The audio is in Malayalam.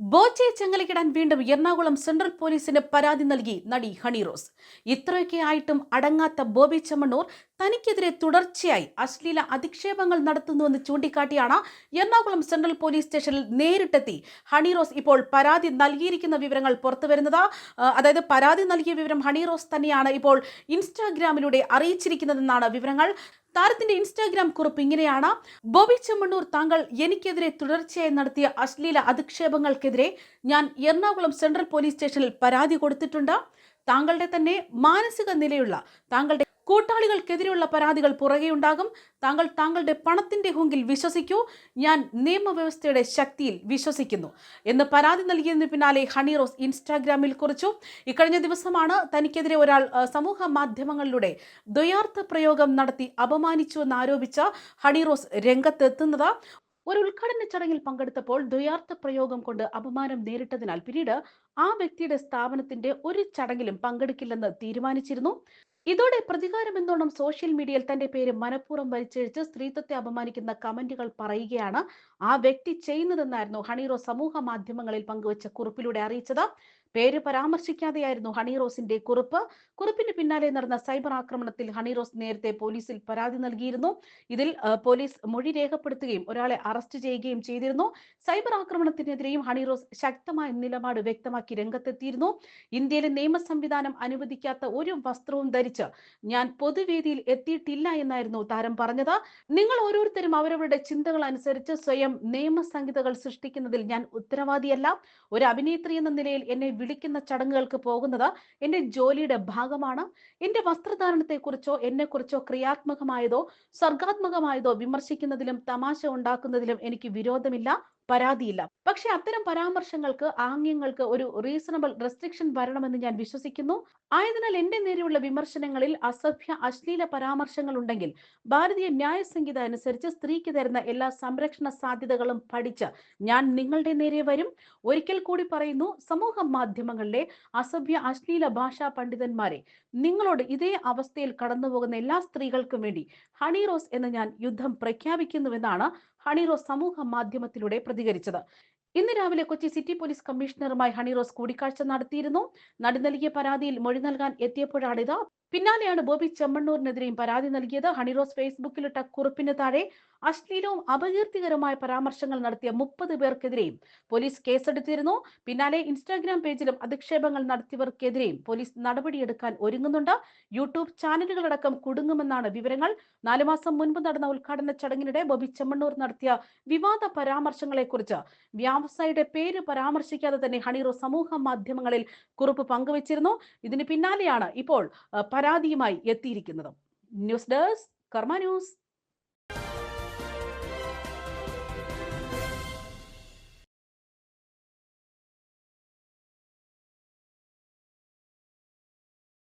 ബോച്ചയെ ചെങ്ങലക്കിടാൻ വീണ്ടും എറണാകുളം സെൻട്രൽ പോലീസിന് പരാതി നൽകി നടി ഹണി റോസ്. ഇത്രയൊക്കെ ആയിട്ടും അടങ്ങാത്ത ബോബി ചമ്മണ്ണൂർ തനിക്കെതിരെ തുടർച്ചയായി അശ്ലീല അധിക്ഷേപങ്ങൾ നടത്തുന്നുവെന്ന് ചൂണ്ടിക്കാട്ടിയാണ് എറണാകുളം സെൻട്രൽ പോലീസ് സ്റ്റേഷനിൽ നേരിട്ടെത്തി ഹണി റോസ് ഇപ്പോൾ പരാതി നൽകിയിരിക്കുന്ന വിവരങ്ങൾ പുറത്തുവരുന്നത് അതായത് പരാതി നൽകിയ വിവരം ഹണി റോസ് തന്നെയാണ് ഇപ്പോൾ ഇൻസ്റ്റാഗ്രാമിലൂടെ അറിയിച്ചിരിക്കുന്നതെന്നാണ് വിവരങ്ങൾ. താരത്തിന്റെ ഇൻസ്റ്റാഗ്രാം കുറിപ്പ് ഇങ്ങനെയാണ്. ബോബി ചെമ്മണ്ണൂർ താങ്കൾ എനിക്കെതിരെ തുടർച്ചയായി നടത്തിയ അശ്ലീല അധിക്ഷേപങ്ങൾക്കെതിരെ ഞാൻ എറണാകുളം സെൻട്രൽ പോലീസ് സ്റ്റേഷനിൽ പരാതി കൊടുത്തിട്ടുണ്ട്. താങ്കളുടെ തന്നെ മാനസിക നിലയുള്ള താങ്കളുടെ കൂട്ടാളികൾക്കെതിരെയുള്ള പരാതികൾ പുറകെയുണ്ടാകും. താങ്കൾ താങ്കളുടെ പണത്തിന്റെ ഹുങ്കിൽ വിശ്വസിക്കൂ. ഞാൻ നിയമവ്യവസ്ഥയുടെ ശക്തിയിൽ വിശ്വസിക്കുന്നു എന്ന് പരാതി നൽകിയതിന് പിന്നാലെ ഹണി റോസ് ഇൻസ്റ്റാഗ്രാമിൽ കുറിച്ചു. ഇക്കഴിഞ്ഞ ദിവസമാണ് തനിക്കെതിരെ ഒരാൾ സമൂഹ മാധ്യമങ്ങളിലൂടെ ദ്വയാർത്ഥ പ്രയോഗം നടത്തി അപമാനിച്ചു എന്നാരോപിച്ച ഹണി റോസ് രംഗത്തെത്തുന്നത്. ഒരു ഉദ്ഘാടന ചടങ്ങിൽ പങ്കെടുത്തപ്പോൾ ദ്വയാർത്ഥ പ്രയോഗം കൊണ്ട് അപമാനം നേരിട്ടതിനാൽ പിന്നീട് ആ വ്യക്തിയുടെ സ്ഥാപനത്തിന്റെ ഒരു ചടങ്ങിലും പങ്കെടുക്കില്ലെന്ന് തീരുമാനിച്ചിരുന്നു. ഇതോടെ പ്രതികാരം പ്രതികാരമെന്നോണം സോഷ്യൽ മീഡിയയിൽ തന്റെ പേര് മനഃപൂർവം വലിച്ചഴിച്ച് സ്ത്രീത്വത്തെ അപമാനിക്കുന്ന കമന്റുകൾ പറയുകയാണ് ആ വ്യക്തി ചെയ്യുന്നതെന്നായിരുന്നു ഹണീറോ സമൂഹ മാധ്യമങ്ങളിൽ പങ്കുവച്ച കുറിപ്പിലൂടെ അറിയിച്ചത്. പേര് പരാമർശിക്കാതെയായിരുന്നു ഹണിറോസിന്റെ കുറിപ്പ്. കുറിപ്പിന് പിന്നാലെ നടന്ന സൈബർ ആക്രമണത്തിൽ ഹണീറോസ് നേരത്തെ പോലീസിൽ പരാതി നൽകിയിരുന്നു. ഇതിൽ പോലീസ് മൊഴി രേഖപ്പെടുത്തുകയും ഒരാളെ അറസ്റ്റ് ചെയ്യുകയും ചെയ്തിരുന്നു. സൈബർ ആക്രമണത്തിനെതിരെയും ഹണിറോസ് ശക്തമായ നിലപാട് വ്യക്തമാക്കി രംഗത്തെത്തിയിരുന്നു. ഇന്ത്യയിലെ നിയമ സംവിധാനം അനുവദിക്കാത്ത ഒരു വസ്ത്രവും ധരിച്ച് ഞാൻ പൊതുവേദിയിൽ എത്തിയിട്ടില്ല എന്നായിരുന്നു താരം പറഞ്ഞത്. നിങ്ങൾ ഓരോരുത്തരും അവരവരുടെ ചിന്തകൾ അനുസരിച്ച് സ്വയം നിയമ നിയമസംഹിതകൾ സൃഷ്ടിക്കുന്നതിൽ ഞാൻ ഉത്തരവാദിയല്ല. ഒരു അഭിനേത്രി എന്ന നിലയിൽ എന്നെ വിളിക്കുന്ന ചടങ്ങുകൾക്ക് പോകുന്നത് എന്റെ ജോലിയുടെ ഭാഗമാണ്. എന്റെ വസ്ത്രധാരണത്തെക്കുറിച്ചോ എന്നെക്കുറിച്ചോ ക്രിയാത്മകമായതോ സർഗാത്മകമായതോ വിമർശിക്കുന്നതിലും തമാശ ഉണ്ടാക്കുന്നതിലും എനിക്ക് വിരോധമില്ല. പരാതിയില്ല. പക്ഷെ അത്തരം പരാമർശങ്ങൾക്ക് ആംഗ്യങ്ങൾക്ക് ഒരു റീസണബിൾ റെസ്ട്രിക്ഷൻ വരണമെന്ന് ഞാൻ വിശ്വസിക്കുന്നു. ആയതിനാൽ എന്റെ നേരെയുള്ള വിമർശനങ്ങളിൽ അസഭ്യ അശ്ലീല പരാമർശങ്ങൾ ഉണ്ടെങ്കിൽ ഭാരതീയ ന്യായ സംഹിത അനുസരിച്ച് സ്ത്രീക്ക് തരുന്ന എല്ലാ സംരക്ഷണ സാധ്യതകളും പഠിച്ച് ഞാൻ നിങ്ങളുടെ നേരെ വരും. ഒരിക്കൽ കൂടി പറയുന്നു സമൂഹ മാധ്യമങ്ങളിലെ അസഭ്യ അശ്ലീല ഭാഷാ പണ്ഡിതന്മാരെ നിങ്ങളോട് ഇതേ അവസ്ഥയിൽ കടന്നുപോകുന്ന എല്ലാ സ്ത്രീകൾക്കും വേണ്ടി ഹണി റോസ് എന്ന് ഞാൻ യുദ്ധം പ്രഖ്യാപിക്കുന്നുവെന്നാണ് ഹണി റോസ് സമൂഹ മാധ്യമത്തിലൂടെ പ്രതികരിച്ചത്. ഇന്ന് രാവിലെ കൊച്ചി സിറ്റി പോലീസ് കമ്മീഷണറുമായി ഹണിറോസ് കൂടിക്കാഴ്ച നടത്തിയിരുന്നു. നടി നൽകിയ പരാതിയിൽ മൊഴി നൽകാൻ എത്തിയപ്പോഴാണിത് പിന്നാലെയാണ് ബോബി ചെമ്മണ്ണൂരിനെതിരെയും പരാതി നൽകിയത്. ഹണിറോസ് ഫേസ്ബുക്കിലിട്ട കുറിപ്പിന് താഴെ അശ്ലീലവും അപകീർത്തികരമായ പരാമർശങ്ങൾ നടത്തിയ മുപ്പത് പേർക്കെതിരെയും പോലീസ് കേസെടുത്തിരുന്നു. പിന്നാലെ ഇൻസ്റ്റാഗ്രാം പേജിലും അധിക്ഷേപങ്ങൾ നടത്തിയവർക്കെതിരെയും പോലീസ് നടപടിയെടുക്കാൻ ഒരുങ്ങുന്നുണ്ട്. യൂട്യൂബ് ചാനലുകളടക്കം കുടുങ്ങുമെന്നാണ് വിവരങ്ങൾ. നാലു മാസം മുൻപ് നടന്ന ഉദ്ഘാടന ചടങ്ങിനിടെ ബോബി ചെമ്മണ്ണൂർ നടത്തിയ വിവാദ പരാമർശങ്ങളെക്കുറിച്ച് വ്യാവസായിയുടെ പേര് പരാമർശിക്കാതെ തന്നെ ഹണീറോ സമൂഹ മാധ്യമങ്ങളിൽ കുറിപ്പ് പങ്കുവച്ചിരുന്നു. ഇതിന് പിന്നാലെയാണ് ഇപ്പോൾ പരാതിയുമായി എത്തിയിരിക്കുന്നത്. News desk Karma news.